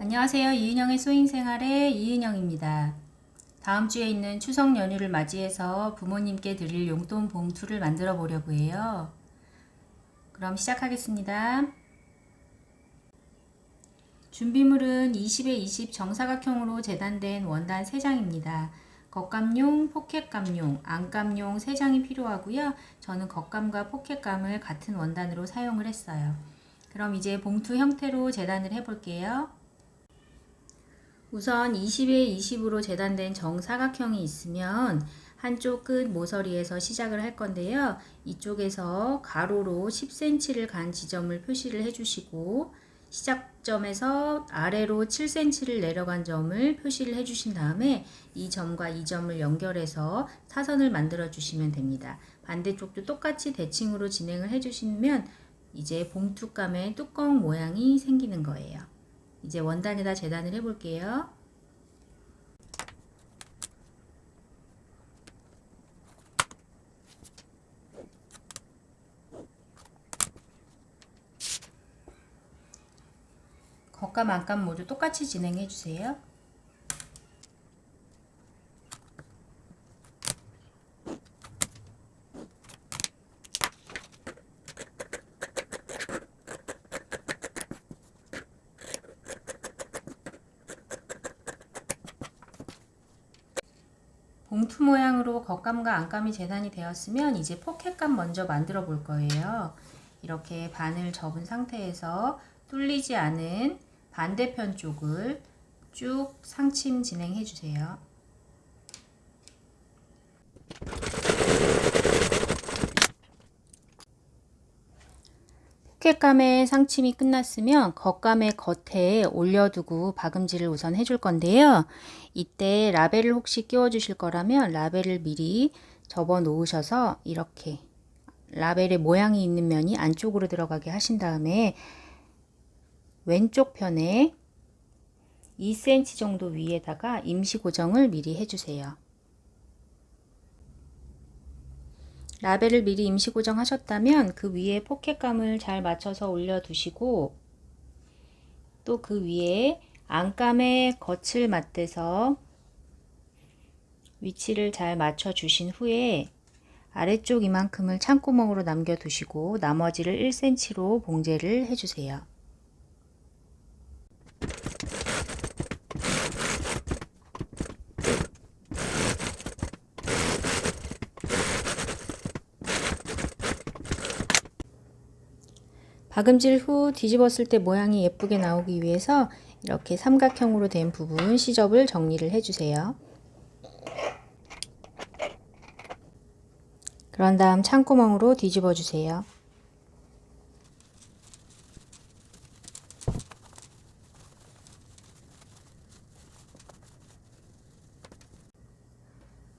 안녕하세요. 이은영의 소잉 생활의 이은영입니다. 다음 주에 있는 추석 연휴를 맞이해서 부모님께 드릴 용돈 봉투를 만들어 보려고 해요. 그럼 시작하겠습니다. 준비물은 20에 20 정사각형으로 재단된 원단 3장입니다. 겉감용, 포켓감용, 안감용 3장이 필요하고요. 저는 겉감과 포켓감을 같은 원단으로 사용을 했어요. 그럼 이제 봉투 형태로 재단을 해볼게요. 우선 20에 20으로 재단된 정사각형이 있으면 한쪽 끝 모서리에서 시작을 할 건데요. 이쪽에서 가로로 10cm를 간 지점을 표시를 해주시고 시작점에서 아래로 7cm를 내려간 점을 표시를 해주신 다음에 이 점과 이 점을 연결해서 사선을 만들어 주시면 됩니다. 반대쪽도 똑같이 대칭으로 진행을 해주시면 이제 봉투감의 뚜껑 모양이 생기는 거예요. 이제 원단에다 재단을 해볼게요. 겉감 안감 모두 똑같이 진행해 주세요. 봉투 모양으로 겉감과 안감이 재단이 되었으면 이제 포켓감 먼저 만들어 볼 거예요. 이렇게 반을 접은 상태에서 뚫리지 않은 반대편 쪽을 쭉 상침 진행해 주세요. 포켓감의 상침이 끝났으면 겉감의 겉에 올려두고 박음질을 우선 해줄 건데요. 이때 라벨을 혹시 끼워 주실 거라면 라벨을 미리 접어 놓으셔서 이렇게 라벨의 모양이 있는 면이 안쪽으로 들어가게 하신 다음에 왼쪽 편에 2cm 정도 위에다가 임시 고정을 미리 해주세요. 라벨을 미리 임시 고정하셨다면 그 위에 포켓감을 잘 맞춰서 올려두시고 또 그 위에 안감의 겉을 맞대서 위치를 잘 맞춰 주신 후에 아래쪽 이만큼을 창구멍으로 남겨 두시고 나머지를 1cm로 봉제를 해주세요. 박음질 후 뒤집었을 때 모양이 예쁘게 나오기 위해서 이렇게 삼각형으로 된 부분 시접을 정리를 해주세요. 그런 다음 창구멍으로 뒤집어 주세요.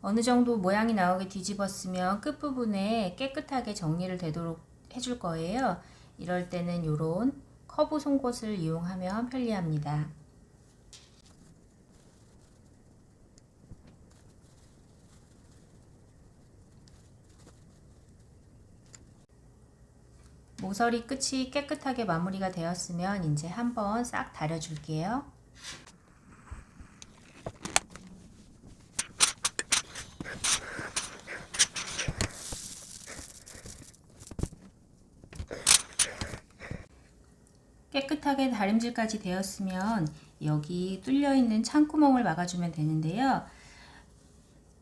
어느 정도 모양이 나오게 뒤집었으면 끝부분에 깨끗하게 정리를 되도록 해줄 거예요. 이럴 때는 이런 커브 송곳을 이용하면 편리합니다. 모서리 끝이 깨끗하게 마무리가 되었으면 이제 한번 싹 다려줄게요. 깨끗하게 다림질까지 되었으면 여기 뚫려 있는 창구멍을 막아주면 되는데요.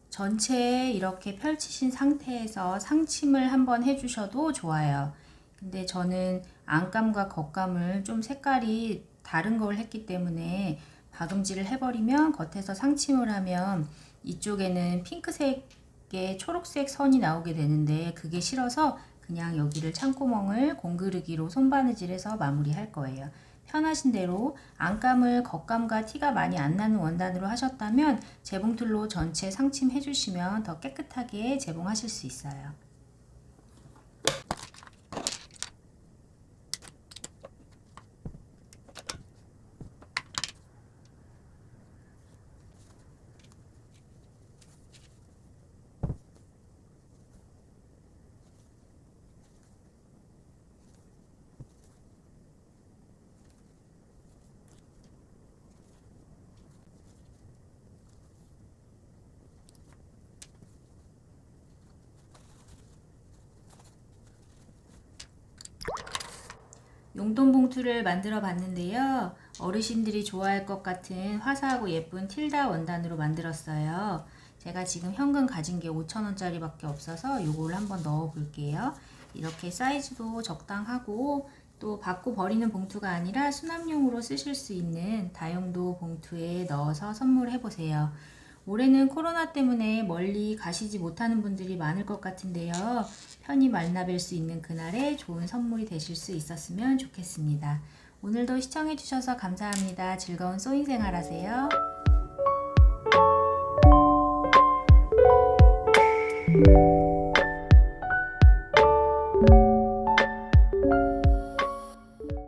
전체에 이렇게 펼치신 상태에서 상침을 한번 해주셔도 좋아요. 근데 저는 안감과 겉감을 좀 색깔이 다른 걸 했기 때문에 박음질을 해버리면 겉에서 상침을 하면 이쪽에는 핑크색의 초록색 선이 나오게 되는데 그게 싫어서 그냥 여기를 창구멍을 공그르기로 손바느질해서 마무리할 거예요. 편하신 대로 안감을 겉감과 티가 많이 안 나는 원단으로 하셨다면 재봉틀로 전체 상침해 주시면 더 깨끗하게 재봉하실 수 있어요. 용돈 봉투를 만들어 봤는데요. 어르신들이 좋아할 것 같은 화사하고 예쁜 틸다 원단으로 만들었어요. 제가 지금 현금 가진 게 5천원짜리 밖에 없어서 요거를 한번 넣어 볼게요. 이렇게 사이즈도 적당하고 또 받고 버리는 봉투가 아니라 수납용으로 쓰실 수 있는 다용도 봉투에 넣어서 선물해 보세요. 올해는 코로나 때문에 멀리 가시지 못하는 분들이 많을 것 같은데요. 편히 만나뵐 수 있는 그날에 좋은 선물이 되실 수 있었으면 좋겠습니다. 오늘도 시청해주셔서 감사합니다. 즐거운 소인 생활 하세요.